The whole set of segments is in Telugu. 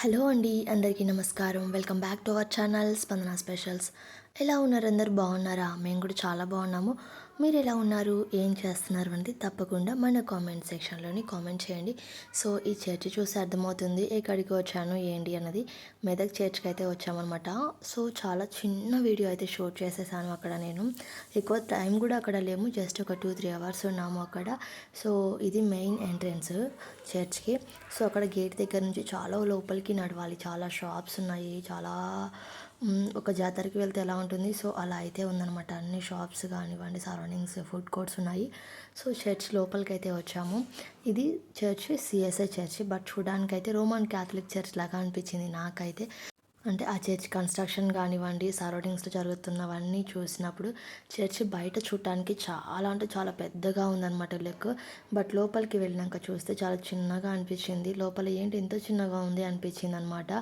హలో అండి అందరికీ నమస్కారం. Welcome back to our channel Spandana specials. ఎలా ఉన్నారు? అందరు బాగున్నారా? మేము కూడా చాలా బాగున్నాము. మీరు ఎలా ఉన్నారు? ఏం చేస్తున్నారు? అనేది తప్పకుండా మన కామెంట్ సెక్షన్లోని కామెంట్ చేయండి. సో ఈ చర్చ్ చూసి అర్థమవుతుంది ఎక్కడికి వచ్చాను ఏంటి అన్నది. మెదక్ చర్చ్కి అయితే వచ్చామన్నమాట. సో చాలా చిన్న వీడియో అయితే షూట్ చేసేసాను అక్కడ నేను. ఎక్కువ టైం కూడా అక్కడ లేము. జస్ట్ ఒక టూ త్రీ అవర్స్ ఉన్నాము అక్కడ. సో ఇది మెయిన్ ఎంట్రన్స్ చర్చ్కి. సో అక్కడ గేట్ దగ్గర నుంచి చాలా లోపలికి నడవాలి. చాలా షాప్స్ ఉన్నాయి. చాలా ఒక జాతరకి వెళ్తే ఎలా ఉంటుంది? సో అలా అయితే ఉందనమాట అన్ని షాప్స్ కానివ్వండి సరౌండింగ్స్ ఫుడ్ కోర్ట్స్ ఉన్నాయి. సో చర్చ్ లోపలికి అయితే వచ్చాము. ఇది చర్చ్ సిఎస్ఐ చర్చ్ బట్ చూడడానికి అయితే రోమన్ క్యాథలిక్ చర్చ్ లాగా అనిపించింది నాకైతే. అంటే ఆ చర్చ్ కన్స్ట్రక్షన్ కానివ్వండి సరౌండింగ్స్లో జరుగుతున్నవన్నీ చూసినప్పుడు చర్చ్ బయట చూడటానికి చాలా అంటే చాలా పెద్దగా ఉందన్నమాట లెక్ బట్ లోపలికి వెళ్ళినాక చూస్తే చాలా చిన్నగా అనిపించింది. లోపల ఏంటి ఇంత చిన్నగా ఉంది అనిపించింది అనమాట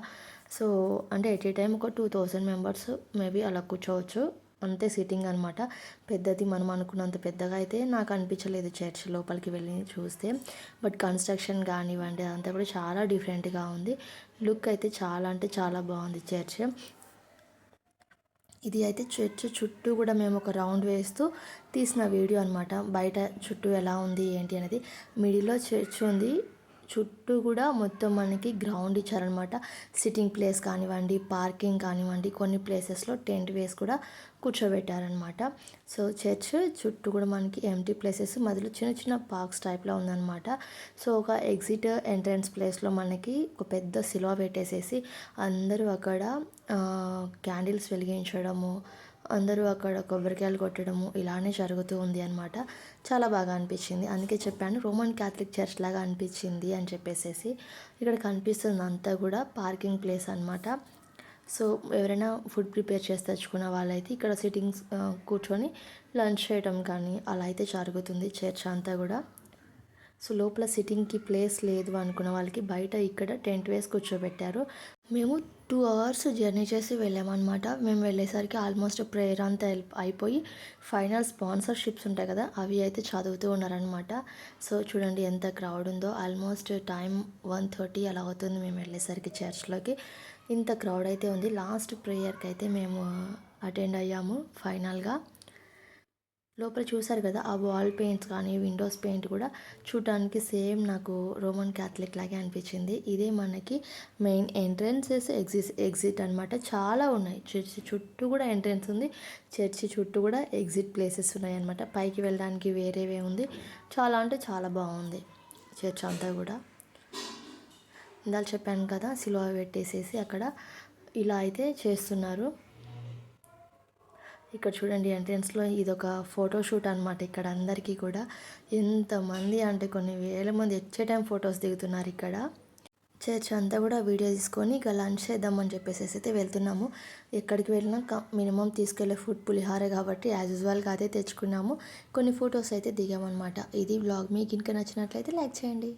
సో అంటే ఎట్ ఏ టైం ఒక టూ థౌజండ్ మెంబర్స్ మేబీ అలా కూర్చోవచ్చు. అంతే సీటింగ్ అనమాట పెద్దది మనం అనుకున్నంత పెద్దగా అయితే నాకు అనిపించలేదు చర్చ్ లోపలికి వెళ్ళి చూస్తే. బట్ కన్స్ట్రక్షన్ కానివ్వండి అదంతా కూడా చాలా డిఫరెంట్గా ఉంది. లుక్ అయితే చాలా అంటే చాలా బాగుంది చర్చ్ ఇది అయితే చర్చ్ చుట్టూ కూడా మేము ఒక రౌండ్ వేస్తూ తీసిన వీడియో అనమాట బయట చుట్టూ ఎలా ఉంది ఏంటి అనేది. మిడిల్లో చర్చ్ ఉంది. చుట్టూ కూడా మొత్తం మనకి గ్రౌండ్ ఇచ్చారనమాట సిట్టింగ్ ప్లేస్ కానివ్వండి పార్కింగ్ కానివ్వండి కొన్ని ప్లేసెస్లో టెంట్ వేసి కూడా కూర్చోబెట్టారనమాట సో చర్చ్ చుట్టూ కూడా మనకి ఎంటీ ప్లేసెస్ మధ్యలో చిన్న చిన్న పార్క్స్ టైప్లో ఉందన్నమాట. సో ఒక ఎగ్జిట్ ఎంట్రన్స్ ప్లేస్లో మనకి ఒక పెద్ద సిలువ పెట్టేసేసి అందరూ అక్కడ క్యాండిల్స్ వెలిగించడము అందరూ అక్కడ కొబ్బరికాయలు కొట్టడము ఇలానే జరుగుతూ ఉంది అనమాట చాలా బాగా అనిపించింది. అందుకే చెప్పాను రోమన్ క్యాథలిక్ చర్చ్ లాగా అనిపించింది అని చెప్పేసేసి ఇక్కడ కనిపిస్తుంది అంతా కూడా పార్కింగ్ ప్లేస్ అనమాట సో ఎవరైనా ఫుడ్ ప్రిపేర్ చేసి తెచ్చుకున్న వాళ్ళైతే ఇక్కడ సిట్టింగ్స్ కూర్చొని లంచ్ చేయడం కానీ అలా అయితే జరుగుతుంది చర్చ్ అంతా కూడా. సో లోపల సిట్టింగ్కి ప్లేస్ లేదు అనుకున్న వాళ్ళకి బయట ఇక్కడ టెంట్ వేసి కూర్చోబెట్టారు. మేము టూ అవర్స్ జర్నీ చేసి వెళ్ళామన్నమాట. మేము వెళ్ళేసరికి ఆల్మోస్ట్ ప్రేయర్ అంతా అయిపోయి ఫైనల్ స్పాన్సర్షిప్స్ ఉంటాయి కదా అవి అయితే చదువుతూ ఉన్నారనమాట సో చూడండి ఎంత క్రౌడ్ ఉందో. ఆల్మోస్ట్ టైం వన్ థర్టీ అలా అవుతుంది మేము వెళ్ళేసరికి చర్చ్లోకి. ఇంత క్రౌడ్ అయితే ఉంది. లాస్ట్ ప్రేయర్కి అయితే మేము అటెండ్ అయ్యాము ఫైనల్గా. లోపల చూసారు కదా ఆ వాల్ పెయింట్స్ కానీ విండోస్ పెయింట్ కూడా చూడటానికి సేమ్ నాకు రోమన్ క్యాథలిక్ లాగే అనిపించింది. ఇదే మనకి మెయిన్ ఎంట్రన్సెస్ ఎగ్జిట్ ఎగ్జిట్ అనమాట చాలా ఉన్నాయి. చర్చి చుట్టూ కూడా ఎంట్రన్స్ ఉంది. చర్చి చుట్టూ కూడా ఎగ్జిట్ ప్లేసెస్ ఉన్నాయి అనమాట పైకి వెళ్ళడానికి వేరేవే ఉంది. చాలా అంటే చాలా బాగుంది చర్చ్ అంతా కూడా. ఇందాక చెప్పాను కదా సిలువ పెట్టేసేసి అక్కడ ఇలా అయితే చేస్తున్నారు. ఇక్కడ చూడండి ఎంట్రన్స్లో ఇది ఒక ఫోటోషూట్ అనమాట ఇక్కడ అందరికీ కూడా. ఎంతమంది అంటే కొన్ని వేల మంది వచ్చే టైం ఫొటోస్ దిగుతున్నారు ఇక్కడ. చర్చ్ అంతా కూడా వీడియో తీసుకొని ఇక లంచ్ చేద్దామని చెప్పేసి అయితే వెళ్తున్నాము. ఎక్కడికి వెళ్ళినా మినిమం తీసుకెళ్ళే ఫుడ్ పులిహారే కాబట్టి యాజ్ యూజువల్గా అదే తెచ్చుకున్నాము. కొన్ని ఫొటోస్ అయితే దిగామన్నమాట. ఇది బ్లాగ్ మీకు ఇంకా నచ్చినట్లయితే లైక్ చేయండి.